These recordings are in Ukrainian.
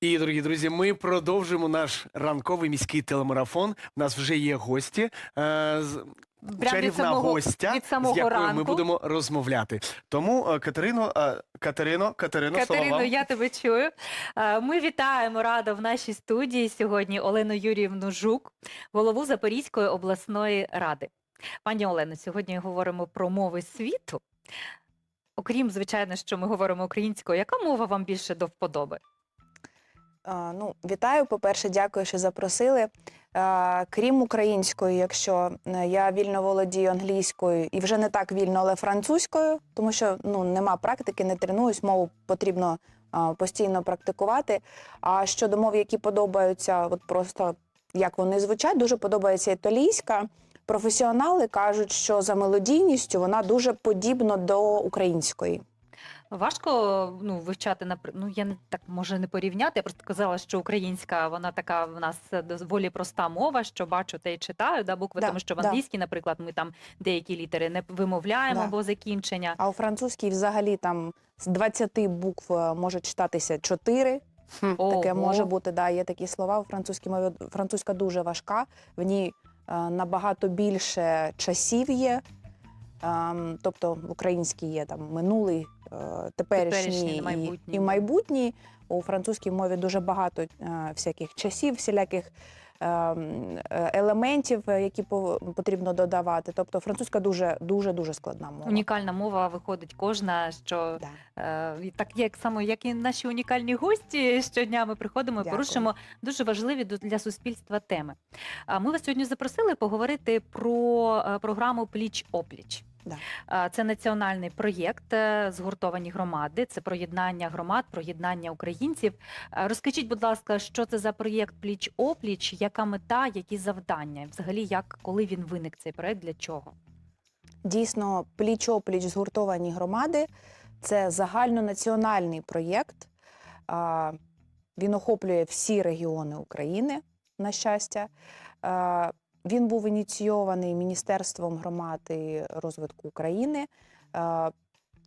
І, дорогі друзі, ми продовжимо наш ранковий міський телемарафон. У нас вже є гості. Е, з- від чарівна самого- гостя, від самого з якою ми ранку. будемо розмовляти. Тому, е, Катерино, е, Катерино, Катерино, слово Катерино, вам. я тебе чую. Е, Ми вітаємо радо в нашій студії сьогодні Олену Юріївну Жук, голову Запорізької обласної ради. Пані Олено, сьогодні говоримо про мови світу. Окрім, звичайно, що ми говоримо українською, яка мова вам більше до вподоби? Ну, вітаю. По-перше, дякую, що запросили. Крім української, якщо е, я вільно володію англійською і вже не так вільно, але французькою, тому що ну нема практики, не тренуюсь, мову потрібно постійно практикувати. А щодо мов, які подобаються, от просто як вони звучать, дуже подобається італійська. Професіонали кажуть, що за мелодійністю вона дуже подібна до української. Важко ну, вивчати напр- ну я не так може не порівняти. Я просто казала, що українська вона така в нас доволі проста мова, що бачу те й читаю, да, букви, Да, тому що в да. англійській, наприклад, ми там деякі літери не вимовляємо Да. або закінчення. А у французькій взагалі там з 20 букв е, може читатися 4. Таке Ого. може бути, да, є такі слова у французькій мові. Французька дуже важка, в ній е, набагато більше часів є. Ем, тобто в українській є там минулий, теперішній, Теперішній, і, майбутній, і майбутній. У французькій мові дуже багато е, всяких часів, всіляких ем, е, елементів, е, які пов- потрібно додавати. Тобто французька дуже дуже дуже складна мова. Унікальна мова виходить кожна, що Да. е, так як само, як і наші унікальні гості щодня ми приходимо і Дякую. порушимо дуже важливі для суспільства теми. А ми вас сьогодні запросили поговорити про е, програму Пліч опліч. Да. Е, Це національний проєкт е, згуртовані громади. Це проєднання громад, проєднання українців. Е, Розкажіть, будь ласка, що це за проєкт Пліч опліч, яка мета, які завдання? Взагалі, як коли він виник цей проєкт, для чого? Дійсно, пліч-опліч згуртовані громади це загальнонаціональний проєкт. Він охоплює всі регіони України, на щастя. Він був ініційований Міністерством громад і розвитку України.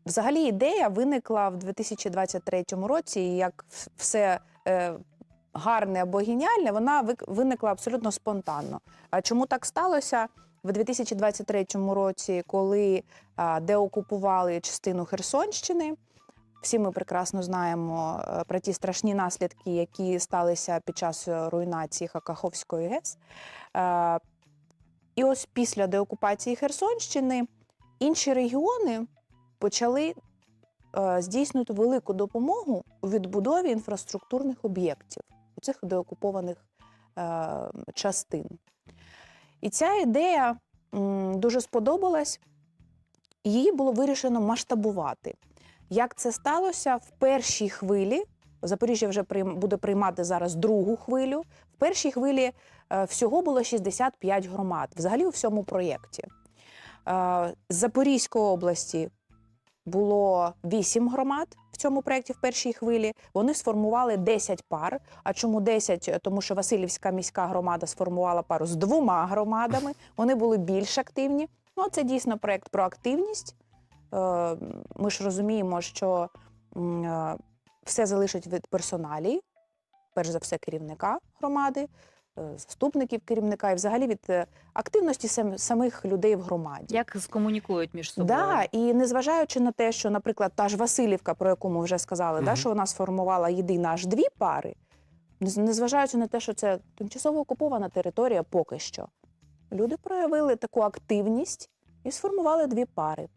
Взагалі ідея виникла в 2023 році, і як все е, гарне або геніальне, вона виникла абсолютно спонтанно. А чому так сталося? В 2023 році, коли деокупували частину Херсонщини, всі ми прекрасно знаємо е, про ті страшні наслідки, які сталися під час е, руйнації Хакаховської ГЕС. І ось після деокупації Херсонщини інші регіони почали е, здійснювати велику допомогу у відбудові інфраструктурних об'єктів у цих деокупованих е, частин. І ця ідея дуже сподобалась, її було вирішено масштабувати. Як це сталося в першій хвилі? Запоріжжя вже буде приймати зараз другу хвилю. В першій хвилі всього було 65 громад, взагалі у всьому проєкті. Е, З Запорізької області було 8 громад в цьому проєкті в першій хвилі. Вони сформували 10 пар. А чому 10? Тому що Васильівська міська громада сформувала пару з двома громадами. Вони були більш активні. Ну, це дійсно проєкт про активність. Е, Ми ж розуміємо, що е, все залежить від персоналії, перш за все, керівника громади, е, заступників керівника і взагалі від е, активності сам- самих людей в громаді. Як скомунікують між собою? Да, і незважаючи на те, що, наприклад, та ж Васильівка, про яку ми вже сказали, да, що вона сформувала єдине аж дві пари, незважаючи на те, що це тимчасово окупована територія поки що, люди проявили таку активність і сформували дві пари.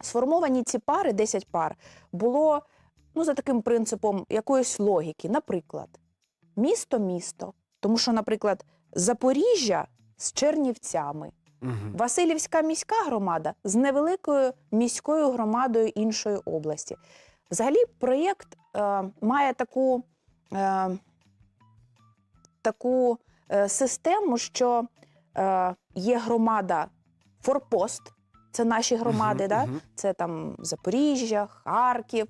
Сформовані ці пари, 10 пар, було ну, за таким принципом якоїсь логіки. Наприклад, місто-місто. Тому що, наприклад, Запоріжжя з Чернівцями, Мгм. Васильівська міська громада з невеликою міською громадою іншої області. Взагалі, проєкт е, має таку, е, таку е, систему, що е, є громада Форпост, це наші громади, Мгм, да? мгм. це там Запоріжжя, Харків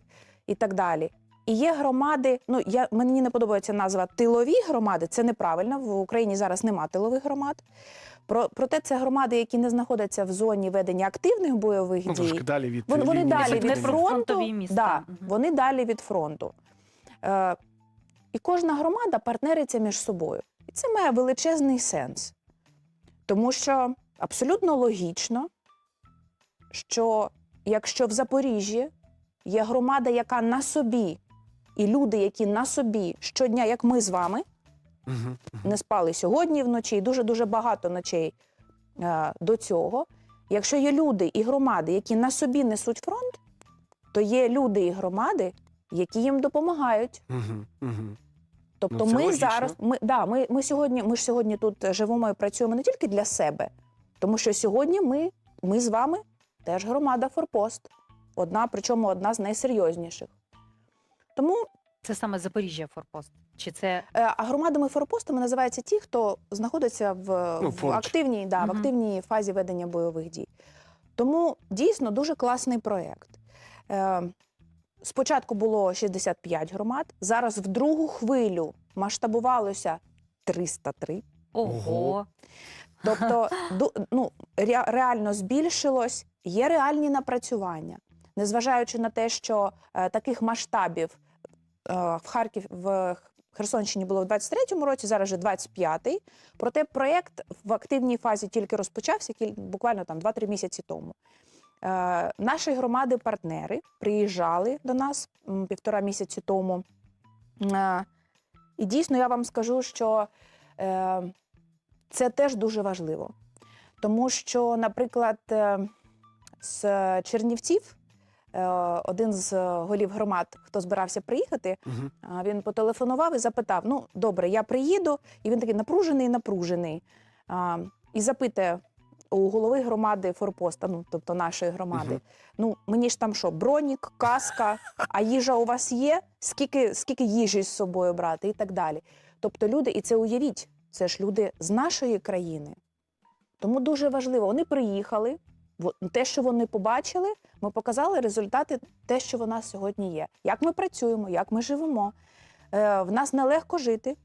і так далі. І є громади, ну я мені не подобається назва тилові громади. Це неправильно. В Україні зараз нема тилових громад. Про, проте це громади, які не знаходяться в зоні ведення активних бойових Ну, дій. далі від Вони, вони далі від фронту. міста. Да, Мгм. Вони далі від фронту. Е, І кожна громада партнериться між собою. І це має величезний сенс. Тому що абсолютно логічно, що якщо в Запоріжжі є громада, яка на собі, і люди, які на собі щодня, як ми з вами, не спали сьогодні вночі, і дуже-дуже багато ночей е, до цього. Якщо є люди і громади, які на собі несуть фронт, то є люди і громади, які їм допомагають. Мгм. Мгм. Тобто Ну, це ми логічно. зараз, ми, да, ми, ми, сьогодні, ми ж сьогодні тут живемо і працюємо не тільки для себе, тому що сьогодні ми, ми з вами теж громада Форпост. Одна, причому одна з найсерйозніших. Тому Це саме Запоріжжя Форпост. Чи це Е, А громадами форпостами називаються ті, хто знаходиться в, Ну, в, активній, да, в активній фазі ведення бойових дій. Тому дійсно дуже класний проєкт. Е, Спочатку було 65 громад, зараз в другу хвилю масштабувалося 303. ого? Ого. Тобто ну, реально збільшилось, є реальні напрацювання. Незважаючи на те, що е, таких масштабів в Харків в Херсонщині було в 23-му році, зараз вже 25-й. Проте проєкт в активній фазі тільки розпочався буквально там 2-3 місяці тому. Е, наші громади-партнери приїжджали до нас півтора місяці тому. Е, і дійсно я вам скажу, що е, це теж дуже важливо. Тому що, наприклад, е, з Чернівців е, один з голів громад, хто збирався приїхати, а, він потелефонував і запитав: Ну, добре, я приїду, і він такий напружений, напружений. І запитує у голови громади Форпоста, ну тобто нашої громади. Мгм. Ну, мені ж там що, бронік, каска, а їжа у вас є? Скільки, скільки їжі з собою брати і так далі. Тобто люди, і це уявіть, це ж люди з нашої країни. Тому дуже важливо, вони приїхали, те, що вони побачили, ми показали результати, те, що в нас сьогодні є. Як ми працюємо, як ми живемо. Е, в нас нелегко жити.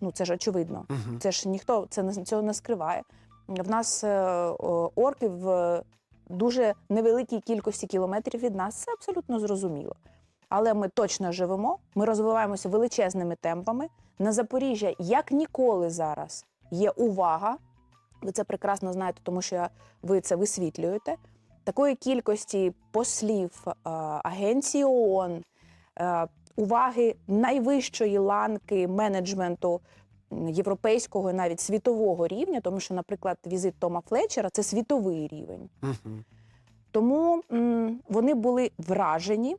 Ну, це ж очевидно. Мгм. Це ж ніхто це не, цього не скриває. В нас е, о, орки в дуже невеликій кількості кілометрів від нас. Це абсолютно зрозуміло. Але ми точно живемо, ми розвиваємося величезними темпами. На Запоріжжя, як ніколи зараз, є увага. Ви це прекрасно знаєте, тому що ви це висвітлюєте. Такої кількості послів е, агенції ООН, е, уваги найвищої ланки менеджменту європейського і навіть світового рівня, тому що, наприклад, візит Тома Флетчера це світовий рівень. Мгм. Тому м, вони були вражені.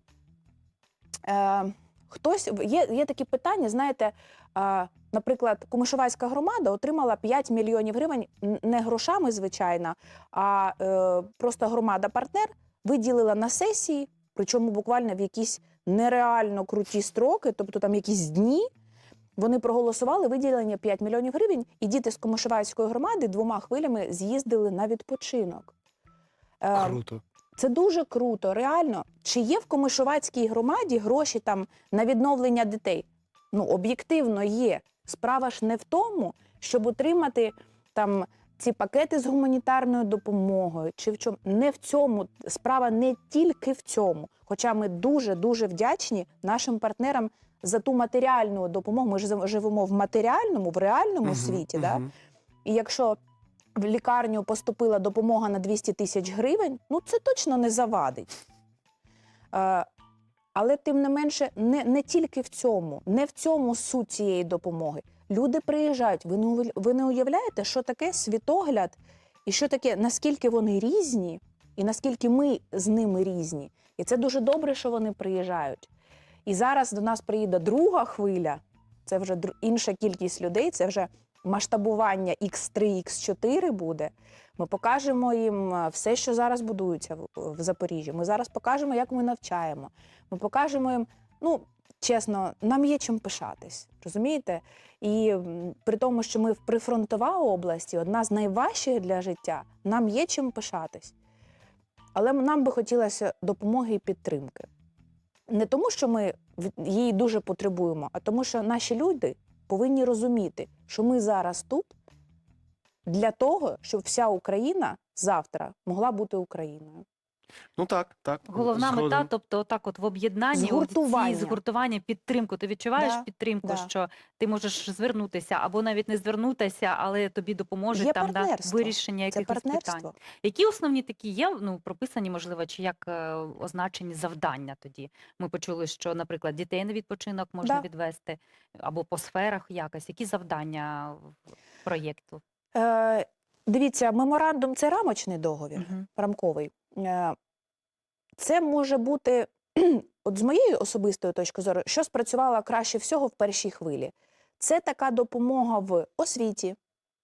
Е, хтось є, є такі питання, знаєте, е, наприклад, Комишувацька громада отримала 5 мільйонів гривень не грошами, звичайно, а е, просто громада-партнер виділила на сесії, причому буквально в якісь нереально круті строки, тобто там якісь дні. Вони проголосували виділення 5 мільйонів гривень, і діти з Комишувацької громади двома хвилями з'їздили на відпочинок. Е, Круто. Це дуже круто, реально. Чи є в Комишувацькій громаді гроші там на відновлення дітей? Ну, об'єктивно є. Справа ж не в тому, щоб отримати там ці пакети з гуманітарною допомогою, чи в чому не в цьому. Справа не тільки в цьому. Хоча ми дуже дуже вдячні нашим партнерам за ту матеріальну допомогу. Ми ж живемо в матеріальному, в реальному Мгм. світі. Да? І якщо в лікарню поступила допомога на 200 тисяч гривень, ну це точно не завадить. Е, але тим не менше, не, не тільки в цьому, не в цьому суть цієї допомоги. Люди приїжджають. Ви не, ви не уявляєте, що таке світогляд, і що таке, наскільки вони різні, і наскільки ми з ними різні. І це дуже добре, що вони приїжджають. І зараз до нас приїде друга хвиля, це вже інша кількість людей, це вже масштабування X3, X4 буде. Ми покажемо їм е, все, що зараз будується в, Запоріжжі. Ми зараз покажемо, як ми навчаємо. Ми покажемо їм, ну чесно, нам є чим пишатись, розумієте? І при тому, що ми в прифронтова області, одна з найважчих для життя, нам є чим пишатись. Але нам би хотілося допомоги і підтримки. Не тому, що ми її дуже потребуємо, а тому, що наші люди повинні розуміти, що ми зараз тут для того, щоб вся Україна завтра могла бути Україною. Ну так, так. Головна згоден. мета, тобто, отак, от в об'єднанні, от ці Згуртування. згуртування, підтримку. Ти відчуваєш Да, підтримку, да. що ти можеш звернутися або навіть не звернутися, але тобі допоможуть Є там да, вирішення якихось питань. Які основні такі є, ну, прописані, можливо, чи як е, означені завдання тоді? Ми почули, що, наприклад, дітей на відпочинок можна Да. відвести, або по сферах якось. Які завдання в- проєкту? Е, дивіться, меморандум це рамочний договір. Мгм. рамковий. Е, Це може бути, от з моєї особистої точки зору, що спрацювало краще всього в першій хвилі. Це така допомога в освіті,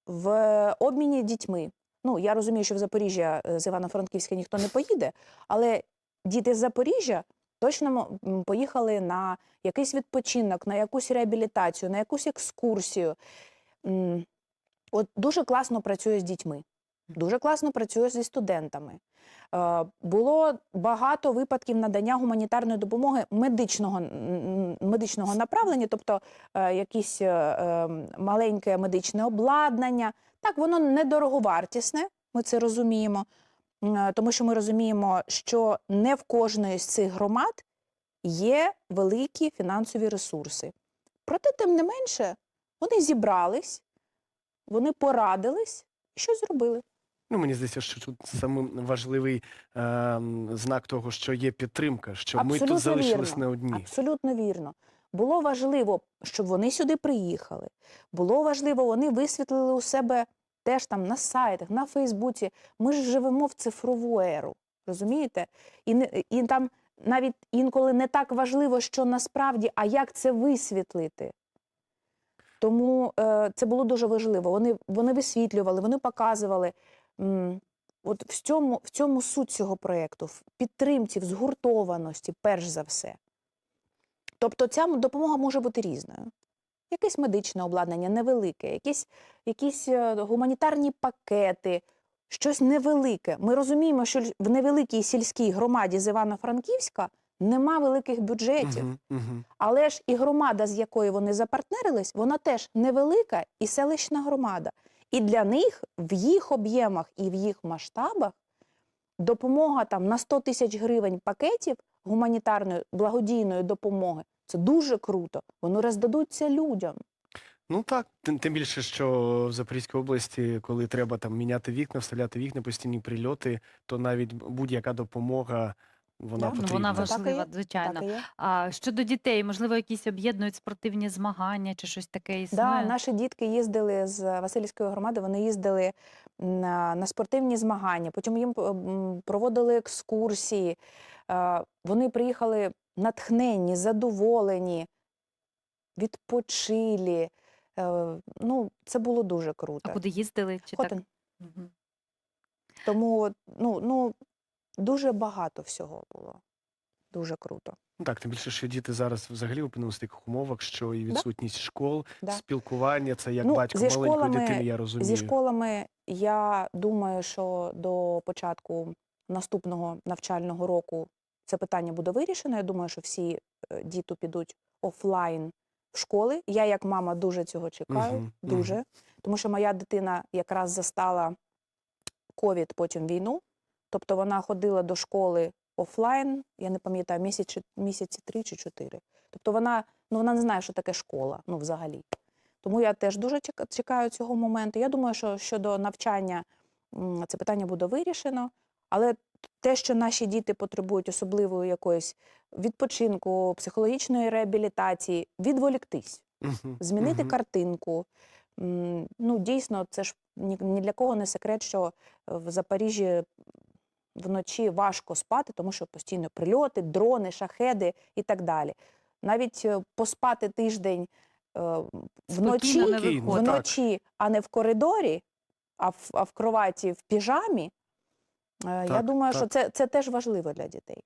в обміні дітьми. Ну, я розумію, що в Запоріжжя е, з Івано-Франківська ніхто не поїде, але діти з Запоріжжя точно поїхали на якийсь відпочинок, на якусь реабілітацію, на якусь екскурсію. От дуже класно працює з дітьми. Дуже класно працює зі студентами. Е, Було багато випадків надання гуманітарної допомоги медичного, медичного направлення, тобто е, якесь е, маленьке медичне обладнання. Так, воно недороговартісне, ми це розуміємо, тому що ми розуміємо, що не в кожної з цих громад є великі фінансові ресурси. Проте, тим не менше, вони зібрались, вони порадились і щось зробили. Ну, мені здається, що тут самий важливий ем, знак того, що є підтримка, що ми тут залишились вірно. не одні. Абсолютно вірно. Було важливо, щоб вони сюди приїхали. Було важливо, вони висвітлили у себе теж там на сайтах, на Фейсбуці. Ми ж живемо в цифрову еру. Розумієте? І, не, і там навіть інколи не так важливо, що насправді, а як це висвітлити. Тому е, це було дуже важливо. Вони, вони висвітлювали, вони показували. От в цьому, в цьому суть цього проєкту, в підтримці, в згуртованості, перш за все. Тобто ця допомога може бути різною. Якесь медичне обладнання невелике, якісь, якісь е, гуманітарні пакети, щось невелике. Ми розуміємо, що в невеликій сільській громаді з Івано-Франківська нема великих бюджетів. Мгм, мгм. Але ж і громада, з якою вони запартнерились, вона теж невелика і селищна громада. І для них в їх об'ємах і в їх масштабах допомога там на 100 тисяч гривень пакетів гуманітарної благодійної допомоги це дуже круто. Вони роздадуться людям. Ну так, тим, тим більше, що в Запорізькій області, коли треба там міняти вікна, вставляти вікна, постійні прильоти, то навіть будь-яка допомога вона Да. Ну, потрібна. Вона Це так і важлива, є. звичайно. Так і є. А щодо дітей, можливо, якісь об'єднують спортивні змагання чи щось таке існує? Да, наші дітки їздили з Васильівської громади, вони їздили на, на спортивні змагання, потім їм м, проводили екскурсії. Е, Вони приїхали натхненні, задоволені, відпочилі. Е, Ну, це було дуже А круто. куди їздили? Чи так? Хотин. Мгм. Тому ну, ну, дуже багато всього було. Дуже круто. Ну Так, тим більше, що діти зараз взагалі опинилися в таких умовах, що і відсутність школ, Да. спілкування, це як Ну, батько зі маленької школами- дитини, я розумію. Зі школами я думаю, що до початку наступного навчального року це питання буде вирішено. Я думаю, що всі е, діти підуть офлайн в школи. Я, як мама, дуже цього чекаю. Мгм, Дуже. Тому що моя дитина якраз застала ковід, потім війну. Тобто вона ходила до школи офлайн, я не пам'ятаю, місяці, місяці три чи чотири. Тобто вона, ну, вона не знає, що таке школа, ну, взагалі. Тому я теж дуже чекаю цього моменту. Я думаю, що щодо навчання це питання буде вирішено. Але те, що наші діти потребують особливої якоїсь відпочинку, психологічної реабілітації, відволіктись, змінити картинку. Ну, дійсно, це ж ні, ні для кого не секрет, що в Запоріжжі вночі важко спати, тому що постійно прильоти, дрони, шахеди і так далі. Навіть е, поспати тиждень е, вночі, Спокійно не виходить. вночі, а не в коридорі, а в, а в кроваті в піжамі. е, Я Так, думаю, що це, це теж важливо для дітей.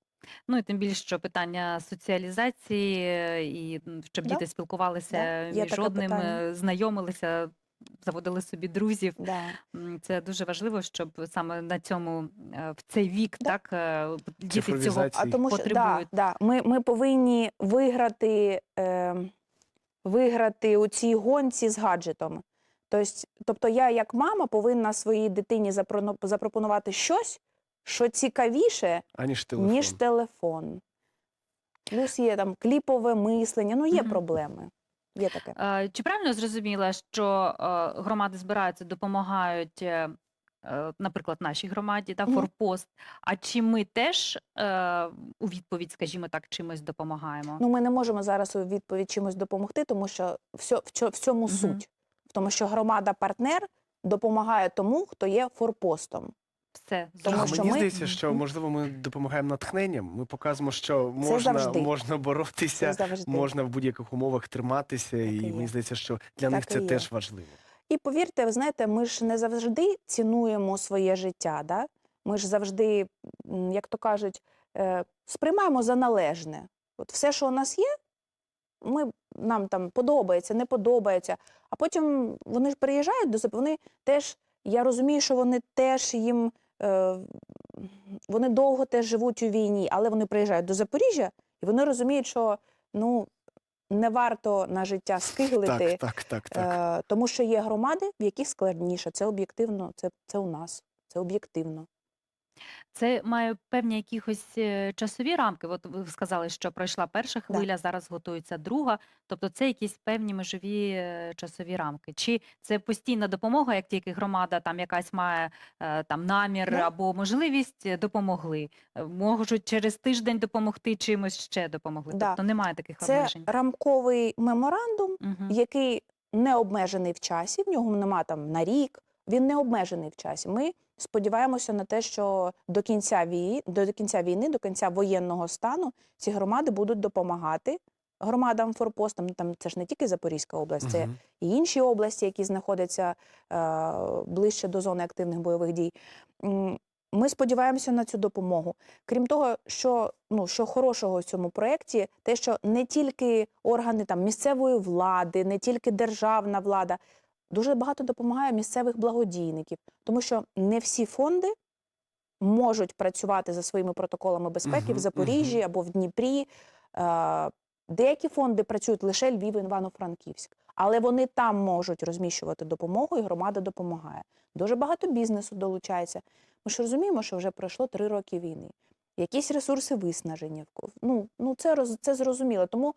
Ну і тим більше, що питання соціалізації е, і м, щоб Да. діти спілкувалися Да, є між таке одним, питання. е, знайомилися, заводили собі друзів. Да. Це дуже важливо, щоб саме на цьому е, в цей вік Да. так е, діти цього А тому що потребують. да, ми, ми повинні виграти, е, виграти у цій гонці з гаджетами. Тобто, я, як мама, повинна своїй дитині запропонувати щось, що цікавіше, Аніж телефон. ніж телефон. Плюс є там кліпове мислення, ну є Мгм. проблеми. Є таке. Е, Чи правильно зрозуміла, що е, громади збираються, допомагають, е, наприклад, нашій громаді, та форпост? А чи ми теж у відповідь, скажімо так, чимось допомагаємо? Ну, ми не можемо зараз у відповідь чимось допомогти, тому що все, в цьому суть. В тому, що громада-партнер допомагає тому, хто є форпостом. Все Тому а що мені ми- здається, що можливо ми допомагаємо натхненням. Ми показуємо, що можна, можна боротися, можна в будь-яких умовах триматися, Так і і мені здається, що для Так них це теж важливо. І повірте, ви знаєте, ми ж не завжди цінуємо своє життя. Да? Ми ж завжди, як то кажуть, е, сприймаємо за належне. От все, що у нас є, ми, нам там подобається, не подобається. А потім вони ж приїжджають до себе, вони теж, я розумію, що вони теж їм, вони довго теж живуть у війні, але вони приїжджають до Запоріжжя і вони розуміють, що ну, не варто на життя скиглити. Так, так, так, так. Е, тому що є громади, в яких складніше. Це об'єктивно, це, це у нас, це об'єктивно. Це має певні якісь е, часові рамки. От ви сказали, що пройшла перша Да. хвиля, зараз готується друга. Тобто це якісь певні межові е, часові рамки. Чи це постійна допомога, як тільки громада там якась має е, там намір Да. або можливість е, допомогли? Е, Можуть через тиждень допомогти, чимось ще допомогли. Да. Тобто немає таких Це обмежень. рамковий меморандум, Мгм. який не обмежений в часі, в нього нема там на рік, він не обмежений в часі. Ми сподіваємося на те, що до кінця війни, до кінця війни, до кінця воєнного стану ці громади будуть допомагати громадам форпостам. Там це ж не тільки Запорізька область, це Мгм. і інші області, які знаходяться е, ближче до зони активних бойових дій. Ми сподіваємося на цю допомогу. Крім того, що ну що хорошого в цьому проєкті, те, що не тільки органи там місцевої влади, не тільки державна влада, дуже багато допомагає місцевих благодійників, тому що не всі фонди можуть працювати за своїми протоколами безпеки Мгм, в Запоріжжі мгм. або в Дніпрі. Е, Деякі фонди працюють лише Львів, Івано-Франківськ, але вони там можуть розміщувати допомогу, і громада допомагає. Дуже багато бізнесу долучається. Ми ж розуміємо, що вже пройшло три роки війни. Якісь ресурси виснажені. Ну, ну це, роз- це зрозуміло. Тому,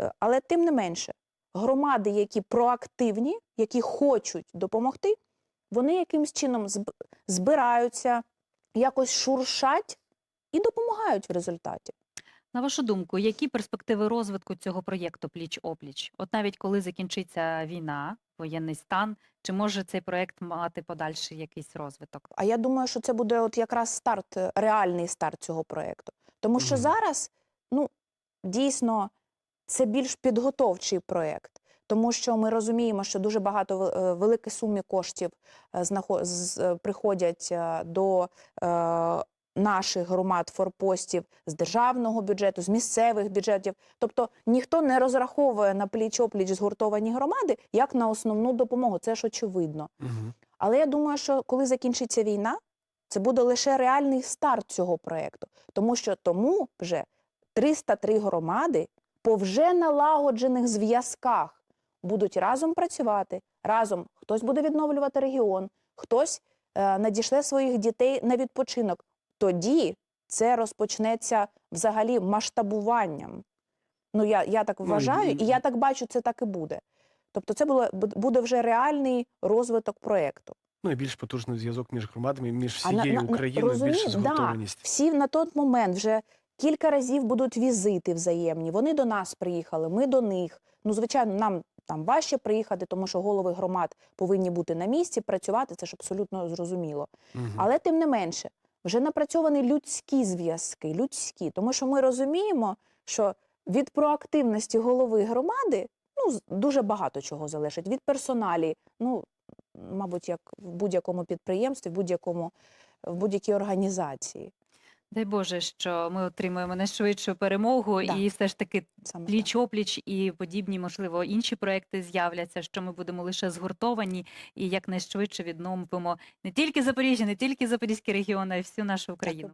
е, але тим не менше, громади, які проактивні, які хочуть допомогти, вони якимось чином зб- збираються, якось шуршать і допомагають в результаті. На вашу думку, які перспективи розвитку цього проєкту пліч-опліч? От навіть коли закінчиться війна, воєнний стан, чи може цей проєкт мати подальший якийсь розвиток? А я думаю, що це буде от якраз старт, е, реальний старт цього проєкту. Тому що Мгм. зараз, ну, дійсно, це більш підготовчий проєкт. Тому що ми розуміємо, що дуже багато е, великі суми коштів е, приходять е, до наших громад форпостів з державного бюджету, з місцевих бюджетів. Тобто ніхто не розраховує на пліч-опліч згуртовані громади як на основну допомогу. Це ж очевидно. Але я думаю, що коли закінчиться війна, це буде лише реальний старт цього проєкту. Тому що тому вже 303 громади по вже налагоджених зв'язках будуть разом працювати, разом хтось буде відновлювати регіон, хтось е, надішле своїх дітей на відпочинок. Тоді це розпочнеться взагалі масштабуванням. Ну, я, я так Ну, вважаю, і я так бачу, це так і буде. Тобто, це було, буде вже реальний розвиток проєкту. Ну і більш потужний зв'язок між громадами, між всією Україною, більше розумієш, да. Всі на той момент вже кілька разів будуть візити взаємні. Вони до нас приїхали, ми до них. Ну, звичайно, нам там важче приїхати, тому що голови громад повинні бути на місці, працювати. Це ж абсолютно зрозуміло. Мгм. Але тим не менше, вже напрацьовані людські зв'язки, людські, тому що ми розуміємо, що від проактивності голови громади ну, дуже багато чого залежить. Від персоналі, ну, мабуть, як в будь-якому підприємстві, в будь-якому в будь-якій організації. Дай Боже, що ми отримуємо найшвидшу перемогу, Да. і все ж таки Саме пліч-опліч і подібні, можливо, інші проекти з'являться, що ми будемо лише згуртовані і якнайшвидше відновимо не тільки Запоріжжя, не тільки Запорізький регіон, а й всю нашу Україну.